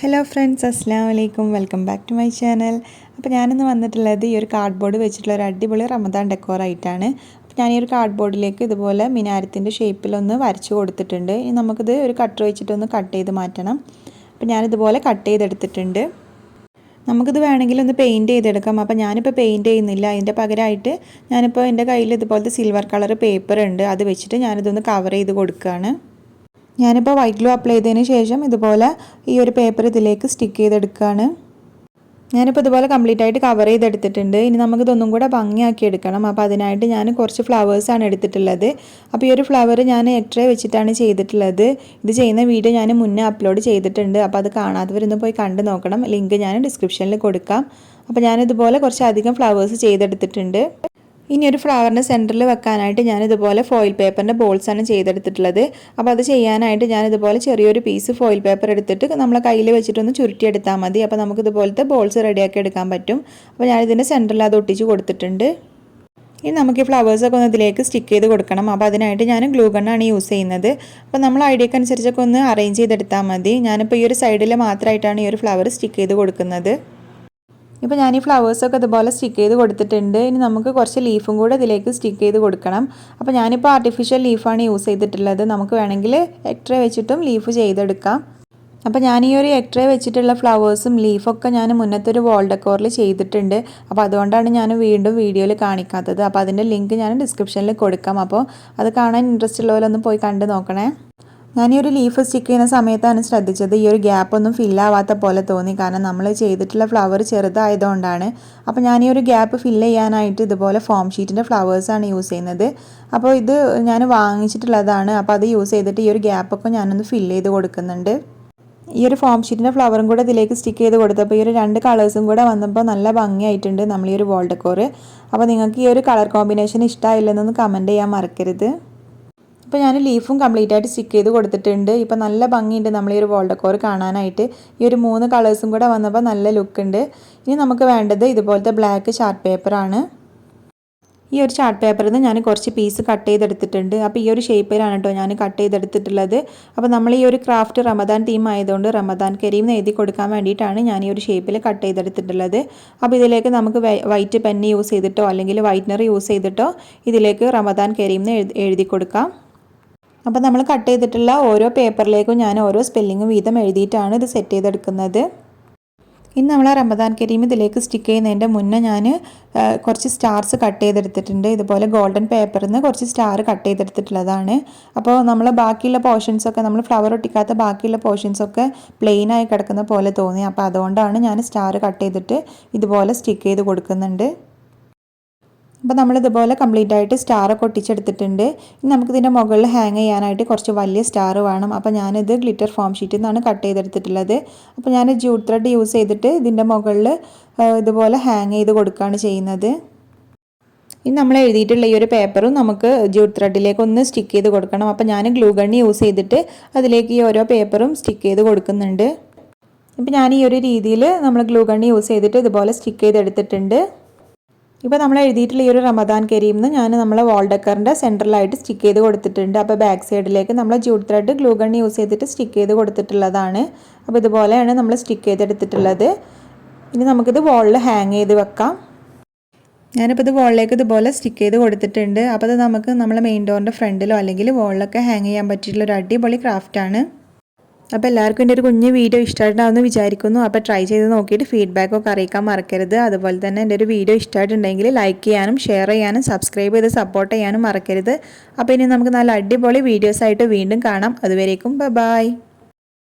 Hello friends അസ്സാം വലൈക്കും welcome back to my channel അപ്പോൾ ഞാനിന്ന് വന്നിട്ടുള്ളത് ഈ ഒരു കാർഡ് ബോർഡ് വെച്ചിട്ടുള്ള ഒരു അടിപൊളി റമദാൻ ഡെക്കോർ ആയിട്ടാണ്. അപ്പോൾ ഞാൻ ഈ ഒരു കാർഡ് ബോർഡിലേക്ക് ഇതുപോലെ മിനാരത്തിന്റെ ഷേപ്പിലൊന്ന് വരച്ച് കൊടുത്തിട്ടുണ്ട്. ഇനി നമുക്കിത് ഒരു കട്ടർ വെച്ചിട്ടൊന്ന് കട്ട് ചെയ്ത് മാറ്റണം. അപ്പോൾ ഞാനിതുപോലെ കട്ട് ചെയ്തെടുത്തിട്ടുണ്ട്. നമുക്കിത് വേണമെങ്കിൽ ഒന്ന് പെയിന്റ് ചെയ്തെടുക്കാം. അപ്പോൾ ഞാനിപ്പോൾ പെയിന്റ് ചെയ്യുന്നില്ല. അതിന്റെ പകരമായിട്ട് ഞാനിപ്പോൾ എന്റെ കയ്യിൽ ഇതുപോലത്തെ സിൽവർ കളർ പേപ്പർ ഉണ്ട്. അത് വെച്ചിട്ട് ഞാനിതൊന്ന് കവർ ചെയ്ത് കൊടുക്കുകയാണ്. ഞാനിപ്പോൾ വൈറ്റ് ഗ്ലോ അപ്ലൈ ചെയ്തതിന് ശേഷം ഇതുപോലെ ഈ ഒരു പേപ്പർ ഇതിലേക്ക് സ്റ്റിക്ക് ചെയ്തെടുക്കുകയാണ് ഞാനിപ്പോൾ ഇതുപോലെ കംപ്ലീറ്റ് ആയിട്ട് കവർ ചെയ്തെടുത്തിട്ടുണ്ട്. ഇനി നമുക്ക് നമുക്കിതൊന്നും കൂടെ ഭംഗിയാക്കി എടുക്കണം. അപ്പോൾ അതിനായിട്ട് ഞാൻ കുറച്ച് ഫ്ലവേഴ്സാണ് എടുത്തിട്ടുള്ളത്. അപ്പോൾ ഈ ഒരു ഫ്ലവർ ഞാൻ എക്ട്രേ വെച്ചിട്ടാണ് ചെയ്തിട്ടുള്ളത്. ഇത് ചെയ്യുന്ന വീഡിയോ ഞാൻ മുന്നേ അപ്ലോഡ് ചെയ്തിട്ടുണ്ട്. അപ്പോൾ അത് കാണാത്തവരൊന്ന് പോയി കണ്ടു നോക്കണം. ലിങ്ക് ഞാൻ ഡിസ്ക്രിപ്ഷനിൽ കൊടുക്കാം. അപ്പോൾ ഞാനിതുപോലെ കുറച്ച് അധികം ഫ്ലവേഴ്സ് ചെയ്തെടുത്തിട്ടുണ്ട്. ഇനി ഒരു ഫ്ലവറിന്റെ സെന്ററിൽ വെക്കാനായിട്ട് ഞാൻ ഇതുപോലെ ഫോയിൽ പേപ്പറിന്റെ ബോൾസാണ് ചെയ്തെടുത്തിട്ടുള്ളത്. അപ്പോൾ അത് ചെയ്യാനായിട്ട് ഞാൻ ഇതുപോലെ ചെറിയൊരു പീസ് ഫോയിൽ പേപ്പർ എടുത്തിട്ട് നമ്മളെ കയ്യിൽ വെച്ചിട്ടൊന്ന് ചുരുട്ടിയെടുത്താൽ മതി. അപ്പോൾ നമുക്ക് ഇതുപോലത്തെ ബോൾസ് റെഡിയാക്കി എടുക്കാൻ പറ്റും. അപ്പോൾ ഞാൻ ഇതിന്റെ സെന്ററിൽ അത് ഒട്ടിച്ച് കൊടുത്തിട്ടുണ്ട്. ഇനി നമുക്ക് ഈ ഫ്ലവേഴ്സൊക്കെ ഒന്ന് ഇതിലേക്ക് സ്റ്റിക്ക് ചെയ്ത് കൊടുക്കണം. അപ്പോൾ അതിനായിട്ട് ഞാൻ ഗ്ലൂ ഗണ്ണാണ് യൂസ് ചെയ്യുന്നത്. അപ്പോൾ നമ്മൾ ഐഡിയക്ക് അനുസരിച്ചൊക്കെ ഒന്ന് അറേഞ്ച് ചെയ്തെടുത്താൽ മതി. ഞാനിപ്പോൾ ഈ ഒരു സൈഡിൽ മാത്രമായിട്ടാണ് ഈ ഒരു ഫ്ലവർ സ്റ്റിക്ക് ചെയ്ത് കൊടുക്കുന്നത്. ഇപ്പോൾ ഞാൻ ഈ ഫ്ലവേഴ്സൊക്കെ ഇതുപോലെ സ്റ്റിക്ക് ചെയ്ത് കൊടുത്തിട്ടുണ്ട്. ഇനി നമുക്ക് കുറച്ച് ലീഫും കൂടെ ഇതിലേക്ക് സ്റ്റിക്ക് ചെയ്ത് കൊടുക്കണം. അപ്പോൾ ഞാനിപ്പോൾ ആർട്ടിഫിഷ്യൽ ലീഫാണ് യൂസ് ചെയ്തിട്ടുള്ളത്. നമുക്ക് വേണമെങ്കിൽ എക്ട്രേ വെച്ചിട്ടും ലീഫ് ചെയ്തെടുക്കാം. അപ്പോൾ ഞാൻ ഈ ഒരു എക്ട്രേ വെച്ചിട്ടുള്ള ഫ്ലവേഴ്സും ലീഫൊക്കെ ഞാൻ മുന്നത്തെ ഒരു വാൾ ഡെക്കോറിൽ ചെയ്തിട്ടുണ്ട്. അപ്പോൾ അതുകൊണ്ടാണ് ഞാൻ വീണ്ടും വീഡിയോയിൽ കാണിക്കാത്തത്. അപ്പോൾ അതിന്റെ ലിങ്ക് ഞാൻ ഡിസ്ക്രിപ്ഷനിൽ കൊടുക്കാം. അപ്പോൾ അത് കാണാൻ ഇൻട്രസ്റ്റ് ഉള്ളവരൊന്ന് പോയി കണ്ട് നോക്കണേ. ഞാൻ ഈ ഒരു ലീഫ് സ്റ്റിക്ക് ചെയ്യുന്ന സമയത്താണ് ശ്രദ്ധിച്ചത്. ഈ ഒരു ഗ്യാപ്പ് ഒന്നും ഫില്ലാവാത്ത പോലെ തോന്നി. കാരണം നമ്മൾ ചെയ്തിട്ടുള്ള ഫ്ലവർ ചെറുതായതുകൊണ്ടാണ്. അപ്പോൾ ഞാൻ ഈ ഒരു ഗ്യാപ്പ് ഫില്ല് ചെയ്യാനായിട്ട് ഇതുപോലെ ഫോം ഷീറ്റിന്റെ ഫ്ലവേഴ്സാണ് യൂസ് ചെയ്യുന്നത്. അപ്പോൾ ഇത് ഞാൻ വാങ്ങിച്ചിട്ടുള്ളതാണ്. അപ്പോൾ അത് യൂസ് ചെയ്തിട്ട് ഈ ഒരു ഗ്യാപ്പൊക്കെ ഞാനൊന്ന് ഫില്ല് ചെയ്ത് കൊടുക്കുന്നുണ്ട്. ഈ ഒരു ഫോം ഷീറ്റിന്റെ ഫ്ലവറും കൂടെ ഇതിലേക്ക് സ്റ്റിക്ക് ചെയ്ത് കൊടുത്തപ്പോൾ ഈ ഒരു രണ്ട് കളേഴ്സും കൂടെ വന്നപ്പോൾ നല്ല ഭംഗിയായിട്ടുണ്ട് നമ്മൾ ഈ ഒരു വോൾ ഡെക്കോർ അപ്പോൾ നിങ്ങൾക്ക് ഈ ഒരു കളർ കോമ്പിനേഷൻ ഇഷ്ടമായില്ലെന്നൊന്ന് കമന്റ് ചെയ്യാൻ മറക്കരുത്. ഇപ്പോൾ ഞാൻ ലീഫും കംപ്ലീറ്റ് ആയിട്ട് സ്റ്റിക്ക് ചെയ്ത് കൊടുത്തിട്ടുണ്ട്. ഇപ്പോൾ നല്ല ഭംഗിയുണ്ട് നമ്മൾ ഈ ഒരു വോൾ ഡെക്കോർ കാണാനായിട്ട്. ഈ ഒരു മൂന്ന് കളേഴ്സും കൂടെ വന്നപ്പോൾ നല്ല ലുക്ക് ഉണ്ട്. ഇനി നമുക്ക് വേണ്ടത് ഇതുപോലത്തെ ബ്ലാക്ക് ചാർട്ട് പേപ്പറാണ് ഈ ഒരു ചാർട്ട് പേപ്പറിൽ നിന്ന് ഞാൻ കുറച്ച് പീസ് കട്ട് ചെയ്തെടുത്തിട്ടുണ്ട്. അപ്പോൾ ഈ ഒരു ഷേപ്പിലാണ് കേട്ടോ ഞാൻ കട്ട് ചെയ്തെടുത്തിട്ടുള്ളത്. അപ്പോൾ നമ്മൾ ഈ ഒരു ക്രാഫ്റ്റ് റമദാൻ തീം ആയതുകൊണ്ട് റമദാൻ കരീം എന്ന് എഴുതി കൊടുക്കാൻ വേണ്ടിയിട്ടാണ് ഞാൻ ഈ ഒരു ഷേപ്പിൽ കട്ട് ചെയ്തെടുത്തിട്ടുള്ളത്. അപ്പോൾ ഇതിലേക്ക് നമുക്ക് വൈറ്റ് പെന്ന് യൂസ് ചെയ്തിട്ടോ അല്ലെങ്കിൽ വൈറ്റ്നർ യൂസ് ചെയ്തിട്ടോ ഇതിലേക്ക് റമദാൻ കരീം എന്ന് എഴുതി കൊടുക്കാം. അപ്പോൾ നമ്മൾ കട്ട് ചെയ്തിട്ടുള്ള ഓരോ പേപ്പറിലേക്കും ഞാൻ ഓരോ സ്പെല്ലിങ് വീതം എഴുതിയിട്ടാണ് ഇത് സെറ്റ് ചെയ്തെടുക്കുന്നത്. ഇന്ന് നമ്മൾ റമദാൻ കരീം ഇതിലേക്ക് സ്റ്റിക്ക് ചെയ്യുന്നതിന്റെ മുന്നേ ഞാൻ കുറച്ച് സ്റ്റാർസ് കട്ട് ചെയ്തെടുത്തിട്ടുണ്ട്. ഇതുപോലെ ഗോൾഡൻ പേപ്പറിൽ നിന്ന് കുറച്ച് സ്റ്റാർ കട്ട് ചെയ്തെടുത്തിട്ടുള്ളതാണ്. അപ്പോൾ നമ്മൾ ബാക്കിയുള്ള പോർഷൻസൊക്കെ നമ്മൾ ഫ്ലവർ ഒട്ടിക്കാത്ത ബാക്കിയുള്ള പോർഷൻസൊക്കെ പ്ലെയിൻ ആയി കിടക്കുന്ന പോലെ തോന്നി. അപ്പോൾ അതുകൊണ്ടാണ് ഞാൻ സ്റ്റാർ കട്ട് ചെയ്തിട്ട് ഇതുപോലെ സ്റ്റിക്ക് ചെയ്ത് കൊടുക്കുന്നുണ്ട്. അപ്പോൾ നമ്മളിതുപോലെ കംപ്ലീറ്റ് ആയിട്ട് സ്റ്റാറൊക്കെ ഒട്ടിച്ചെടുത്തിട്ടുണ്ട്. ഇനി നമുക്കിതിന്റെ മുകളിൽ ഹാങ് ചെയ്യാനായിട്ട് കുറച്ച് വലിയ സ്റ്റാർ വേണം. അപ്പോൾ ഞാനിത് ഗ്ലിറ്റർ ഫോം ഷീറ്റിൽ നിന്നാണ് കട്ട് ചെയ്തെടുത്തിട്ടുള്ളത്. അപ്പോൾ ഞാൻ ജൂട്ട് ത്രെഡ് യൂസ് ചെയ്തിട്ട് ഇതിന്റെ മുകളിൽ ഇതുപോലെ ഹാങ് ചെയ്ത് കൊടുക്കുകയാണ് ചെയ്യുന്നത്. ഇനി നമ്മൾ എഴുതിയിട്ടുള്ള ഈ ഒരു പേപ്പറും നമുക്ക് ജൂട്ട് ത്രെഡിലേക്ക് ഒന്ന് സ്റ്റിക്ക് ചെയ്ത് കൊടുക്കണം. അപ്പോൾ ഞാൻ ഗ്ലൂ ഗണ്ണി യൂസ് ചെയ്തിട്ട് അതിലേക്ക് ഈ ഓരോ പേപ്പറും സ്റ്റിക്ക് ചെയ്ത് കൊടുക്കുന്നുണ്ട്. ഇപ്പം ഞാൻ ഈ ഒരു രീതിയിൽ നമ്മൾ ഗ്ലൂ ഗണ്ണി യൂസ് ചെയ്തിട്ട് ഇതുപോലെ സ്റ്റിക്ക് ചെയ്തെടുത്തിട്ടുണ്ട്. ഇപ്പോൾ നമ്മൾ എഴുതിയിട്ടുള്ള ഈ ഒരു റമദാൻ കരീംന്ന് ഞാൻ നമ്മളെ വാൾ ഡെക്കറിന്റെ സെന്ററിലായിട്ട് സ്റ്റിക്ക് ചെയ്ത് കൊടുത്തിട്ടുണ്ട്. അപ്പോൾ ബാക്ക് സൈഡിലേക്ക് നമ്മൾ jute thread glue gun use ചെയ്തിട്ട് സ്റ്റിക്ക് ചെയ്ത് കൊടുത്തിട്ടുള്ളതാണ്. അപ്പോൾ ഇതുപോലെയാണ് നമ്മൾ സ്റ്റിക്ക് ചെയ്തെടുത്തിട്ടുള്ളത്. ഇനി നമുക്കിത് വാളിൽ ഹാങ് ചെയ്ത് വെക്കാം. ഞാനിപ്പോൾ ഇത് വാളിലേക്ക് ഇതുപോലെ സ്റ്റിക്ക് ചെയ്ത് കൊടുത്തിട്ടുണ്ട്. അപ്പോൾ അത് നമുക്ക് നമ്മളെ മെയിൻ ഡോറിന്റെ ഫ്രണ്ടിലോ അല്ലെങ്കിൽ വാളിലൊക്കെ ഹാങ് ചെയ്യാൻ പറ്റിയിട്ടുള്ള ഒരു അടിപൊളി ക്രാഫ്റ്റാണ്. അപ്പോൾ എല്ലാവർക്കും എന്റെ ഒരു കുഞ്ഞ് വീഡിയോ ഇഷ്ടമായിട്ടുണ്ടാവുമെന്ന് വിചാരിക്കുന്നു. അപ്പോൾ ട്രൈ ചെയ്ത് നോക്കിയിട്ട് ഫീഡ്ബാക്കൊക്കെ അറിയിക്കാൻ മറക്കരുത്. അതുപോലെ തന്നെ എന്റെ ഒരു വീഡിയോ ഇഷ്ടമായിട്ടുണ്ടെങ്കിൽ ലൈക്ക് ചെയ്യാനും ഷെയർ ചെയ്യാനും സബ്സ്ക്രൈബ് ചെയ്ത് സപ്പോർട്ട് ചെയ്യാനും മറക്കരുത്. അപ്പോൾ ഇനി നമുക്ക് നല്ല അടിപൊളി വീഡിയോസായിട്ട് വീണ്ടും കാണാം. അതുവരേക്കും ബൈ